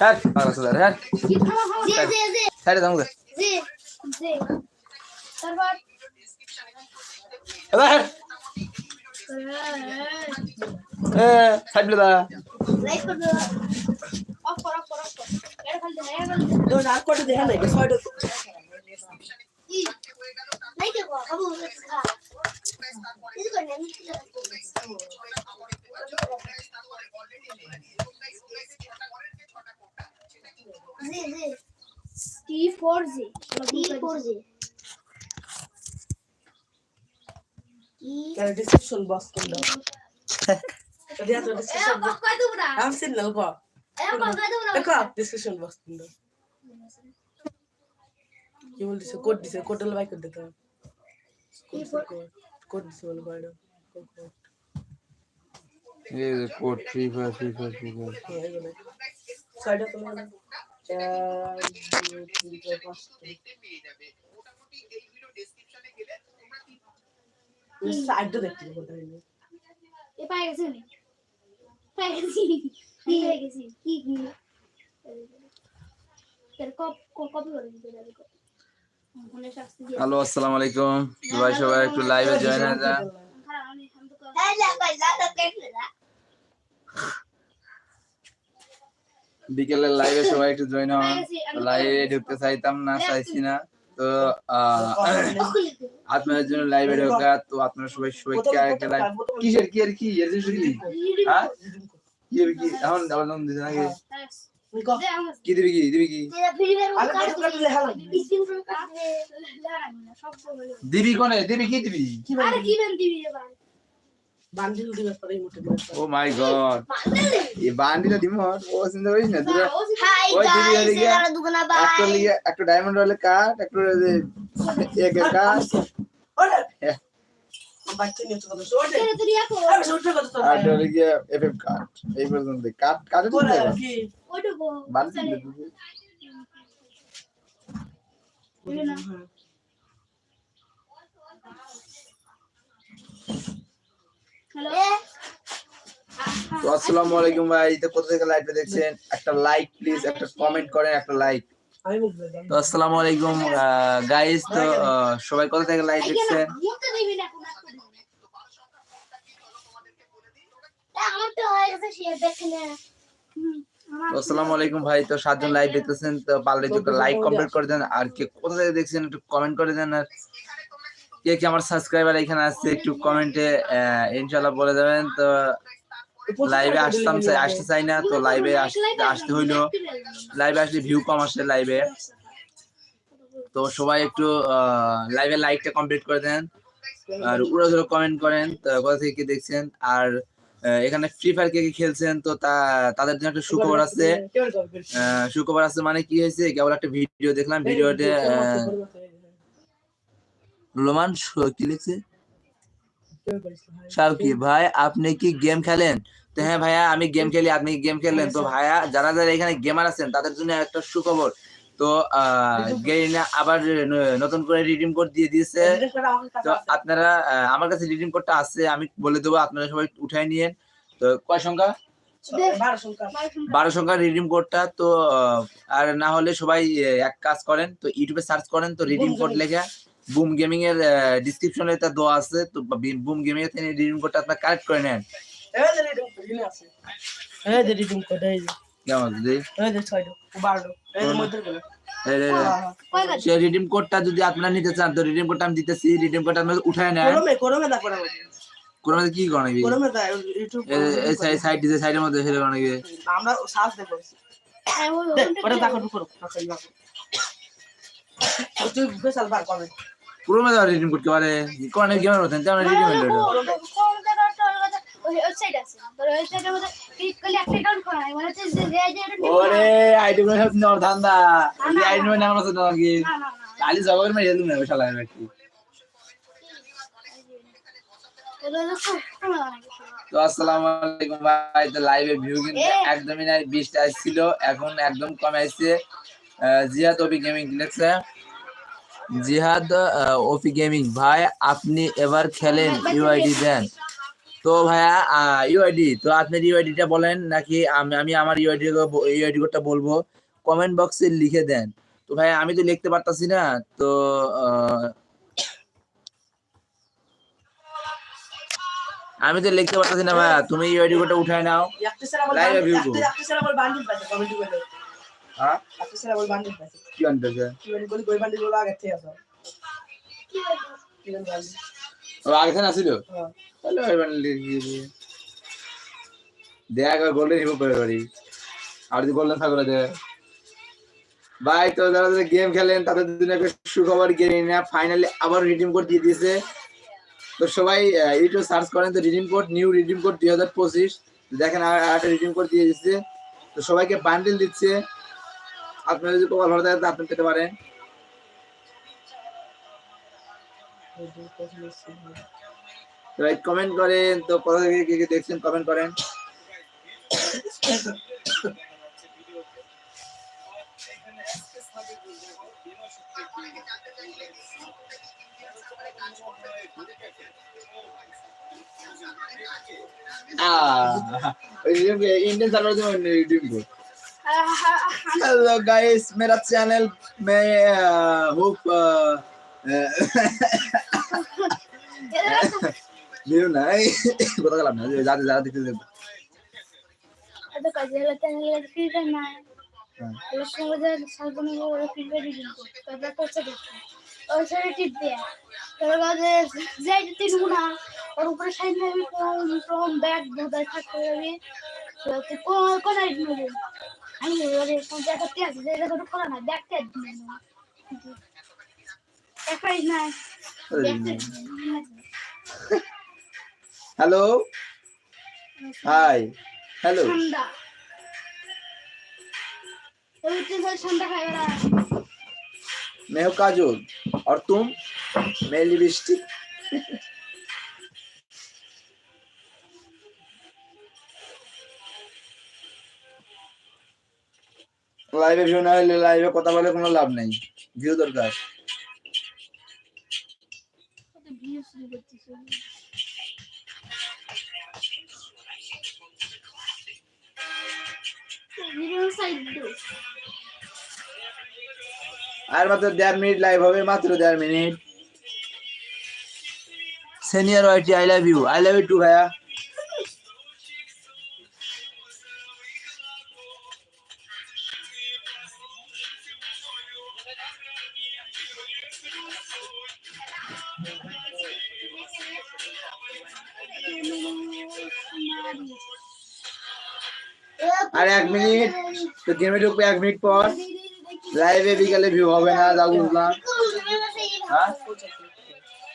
হ্যাঁ পাগলা চোদা হ্যাঁ সাইডে দাম এবার এ সাইড দা লাইক করে দাও অফ কর অফ কর অফ কর এটা খালি দে এটা খালি দে দোষ আর কটা দেখা নাই ছয়টা ই লাইক কর আবু খা ఇది করে আমি G G T four G T four G ই ডিসক্রিপশন বক্স করে দাও দিয়া তো এ ডিসক্রিপশন কই দেব না আমি সিগন্যাল কো এ কই দেব না দেখো ডিসক্রিপশন বক্স করে দাও কি বলছিস কোড দিছে কোড হলো বাই করে দিতে কোড দিছে বলে বাইরে এই যে code free fire free fire free fire ছয়টা তো চার দুই তিন চার পাঁচটা সাইডটা দেখতে এ গেছে নি গেছি কি গেছি কি কি হ্যালো আসসালামু আলাইকুম সবাই সবাই একটু লাইভে জয়েন হয়ে বিকেলের লাইভে সবাই একটু জয়েন হন লাইভে ঢুকতে চাইতাম না চাইছি না তো আহ, আপনাদের জন্য লাইভে ঢোকা তো আপনারা সবাই সবাই কে আরেকটা লাইভ কিসের কি আর কি? এর জন্য কি হ্যাঁ? কি হবে কি এখন আবার নাম দিছে নাকি কি দিবি কি? দিবি কি? হালা দিবি কোনে? দিবি কি দিবি? ও মাই গড এই ও চিন্তা করিস না দুটা ওই দিবি। একটা ডায়মন্ড রলে কাট একটা এক কাট হ্যাঁ। বাচ্চা নিয়ে কথা তো আর রলে গিয়ে এফএফ কাট এই পর্যন্ত কাট কাটে বলে দিতে কি। হ্যালো? আসসালামু আলাইকুম ভাই তো কোথা থেকে লাইভে দেখছেন? একটা লাইক প্লিজ একটা কমেন্ট করেন একটা লাইক তো আসসালামু আলাইকুম গাইস তো আহ, সবাই কোথা থেকে লাইভ দেখছেন? আসসালামু আলাইকুম ভাই। তো সাতজন লাইভ দেখতেছেন, তো পারলে একটু লাইক কমপ্লিট করে দেন। আর কে কোথা থেকে দেখছেন একটু কমেন্ট করে দেন। আর কে কি আমার সাবস্ক্রাইবার এখানে আসছে একটু কমেন্টে ইনশাআল্লাহ বলে দেবেন। তো লাইভে আসতাম, আসতে চাই না, তো লাইভে আসতে হইল। লাইভে আসলে ভিউ কম আসে লাইভে তো সবাই একটু লাইভে লাইকটা কমপ্লিট করে দেন। আর উড়ো কমেন্ট করেন, তো কোথা থেকে দেখছেন। আর এখানে ফ্রি ফায়ার কে খেলছেন? তো তা, তাদের জন্য একটা সুখবর আছে। সুখবর আছে মানে কি হয়েছে? কেবল একটা ভিডিও দেখলাম। ভিডিওতে রোমান কি লিখছে? শাওকি ভাই, আপনি কি গেম খেলেন? তো হ্যাঁ ভাইয়া, আমি গেম খেলি, আপনি গেম খেললেন। তো ভাইয়া, যারা যারা এখানে গেমার আছেন, তাদের জন্য একটা সুখবর। তো গেইনা আবার নতুন করে রিডিম কোড দিয়ে দিয়েছে। তো আপনারা আমার কাছে রিডিম কোডটা আছে আমি বলে দেবো আপনারা সবাই উঠাই নিয়েন। তো কয় সংখ্যা? বারো সংখ্যার রিডিম কোডটা তো আর না হলে সবাই এক কাজ করেন তো ইউটিউবে সার্চ করেন তো রিডিম কোড লেখা। বুম গেমিং এর ডিসক্রিপশনে তা দেওয়া আছে তো বুম গেমিং এর রিডিম কোডটা আপনারা কালেক্ট করে নেন। এই যে রিডিং কোড এই যে কেমন যদি এই যে। ছয়টা বারোটা এই যে মধ্যে গেলে এই- এই- এই- কয় গাছ সেই রিডিম কোডটা যদি আপনারা নিতে চান তো রিডিম কোডটা আমি দিতেছি রিডিম কোডটা উঠায় করমে করে কি করেন নাকি করমে ইউটিউব এই সাইড সাইডের মধ্যে সেটা করেন নাকি আমরা সার্চ দেখো হ্যাঁ ওটা দেখো করো আচ্ছা ইয়া তুই বার করবে পুরো মধ্যে রিডিম কোড কে পারে রিডিম হলো ওয়েবসাইট আছে। তোর ওয়েবসাইটের মধ্যে ক্লিক করলে একটা অ্যাকাউন্ট করা মানে হচ্ছে যে যে যে ওরে আইডি করে সব নর ধান্দা এই আইডি মানে খালি জগর না শালা ব্যক্তি তো আসসালামু আলাইকুম ভাই তো লাইভে ভিউ কিন্তু একদমই নাই 20 টা ছিল এখন একদম কমে আসছে। জিহাদ ওপি গেমিং লিখছে জিহাদ ওপি গেমিং ভাই আপনি এবার খেলেন ইউআইডি দেন। তো ভাইয়া ইউআইডি তো আপনার ইউআইডিটা বলেন নাকি আমি আমি আমার ইউআইডি ইউআইডি কোডটা বলব কমেন্ট বক্সে লিখে দেন। তো ভাইয়া আমি তো লিখতে পারতাছি না তো আমি তো লিখতে পারতাছি না ভাইয়া তুমি ইউআইডি কোডটা উঠায় নাও। পাইছে কমেন্ট করে। হ্যাঁ? কি গুলো আগে থেকে ও আগে থেকে আসিল? হ্যাঁ। দেখ গোল্ডেন হিপো করে পারি। আর যদি গোল্ডেন ভাই, তো যারা যারা গেম খেলেন, তাদের জন্য একটা সুখবর গেরিনা ফাইনালি আবার রিডিম কোড দিয়ে দিয়েছে। তো সবাই ইউটিউব সার্চ করেন তো redeem code new redeem code দুই হাজার পঁচিশ। দেখেন, আর আর একটা রিডিম কোড দিয়ে দিচ্ছে তো সবাইকে বান্ডেল দিচ্ছে। আপনারা যদি কপাল ভালো থাকে আপনি পেতে পারেন। তো ভাই কমেন্ট করেন তো কোথা থেকে কে কে দেখছেন কমেন্ট করেন Ah, इंडियन सर्वर से मैं यूट्यूब को हेलो गाइस मेरा चैनल मैं होप ভিউ নাই কোথা গেলাম না যাতে যারা দেখতে দেখবে না আমি করা না ব্যাগটা দিন একাই না हेलो हाय हेलो ঠান্ডা ওই তো ঠান্ডা খাই ওরা मैं हूँ काजोल और तुम मैं लिपस्टिक লাইভে ভিউ না হলে লাইভে কথা বলে কোনো লাভ নাই ভিউ দরকার কত ভিউ শুরু করতেছে আর মাত্র দেড় মিনিট লাইভ হবে, মাত্র দেড় minute. Senior YT I love you I love you too ভাইয়া। আর এক মিনিট। তো গেমে ঢুকবে এক মিনিট পর। লাইভে বিকালে ভিউ হবে না যা বুঝলাম হ্যাঁ?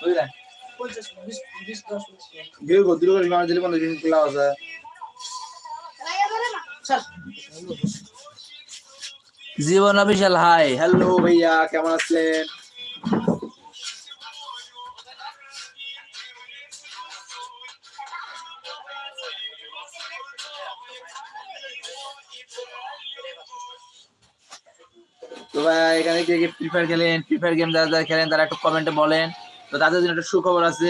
বুঝলেন ভিউ করে দিলে দিন খোলা আছে। জীবন অফিসিয়াল হাই হ্যালো ভাইয়া কেমন আছেন? কে ফ্রি ফায়ার খেলেন ফ্রি ফায়ার গেম যারা যারা খেলেন, তারা একটু কমেন্টে বলেন। তো তাদের জন্য একটা সুখবর আছে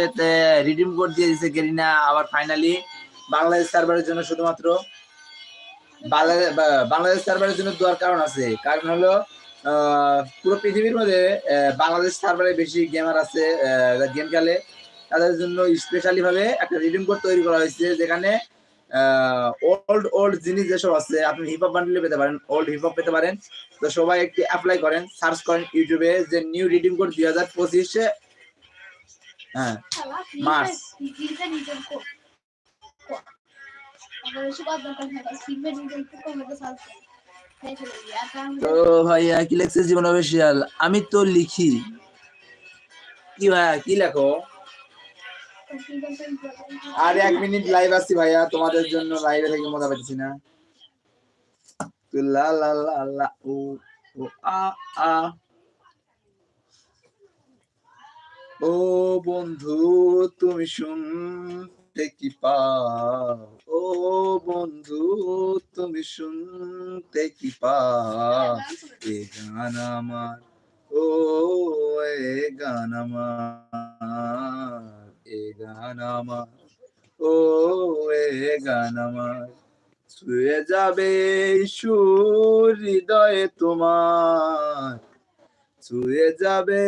রিডিম কোড দিয়ে দিয়েছে গেরিনা আবার ফাইনালি বাংলাদেশ সার্ভারের জন্য শুধুমাত্র। বাংলাদেশ সার্ভারের জন্য দেওয়ার কারণ আছে। কারণ হলো পুরো পৃথিবীর মধ্যে বাংলাদেশ সার্ভারে বেশি গেমার আছে গেম খেলে। তাদের জন্য স্পেশালি ভাবে একটা রিডিম কোড তৈরি করা হয়েছে, যেখানে ওল্ড ওল্ড জিনিস যেসব আছে, আপনি হিপ হপ বান্ডেলে পেতে পারেন ওল্ড হিপ হপ পেতে পারেন। তো সবাই একটু অ্যাপ্লাই করেন সার্চ করেন ইউটিউবে যে নিউ রিডিম কোড দুই হাজার পঁচিশে হ্যাঁ মার্চ। তো ভাইয়া, কি লেখছে জীবন অফিসিয়াল আমি তো লিখি। কি ভাইয়া, কি লেখো? আর এক মিনিট লাইভ আসছি ভাইয়া, তোমাদের জন্য লাইভে থেকে মজা পাচ্ছি না। লা লা লা লা ও ও আ আ। ও বন্ধু, তুমি শুনতে কি পাও? ও বন্ধু, তুমি শুনতে কি পাও? এ গান আমার, ও, এ গান আমার। এ গান আমার, ও এ গান আমার। ছুঁয়ে যাবে সুর হৃদয়ে তোমার। ছুঁয়ে যাবে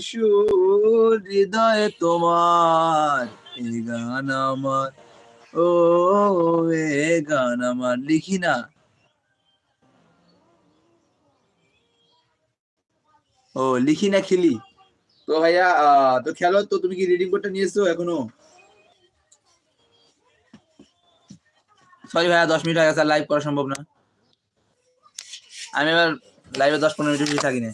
সুর হৃদয়ে তোমার। এ গান আমার, ও এ গান আমার। লিখি না। ও, লিখি না খেলি। তো ভাইয়া তো খেলো তো তুমি কি রিডিং বোর্ডটা নিয়েছো এখনও? সরি ভাইয়া, দশ মিনিট হয়ে গেছে লাইভ করা সম্ভব না। আমি এবার লাইভে দশ পনেরো মিনিট থাকি না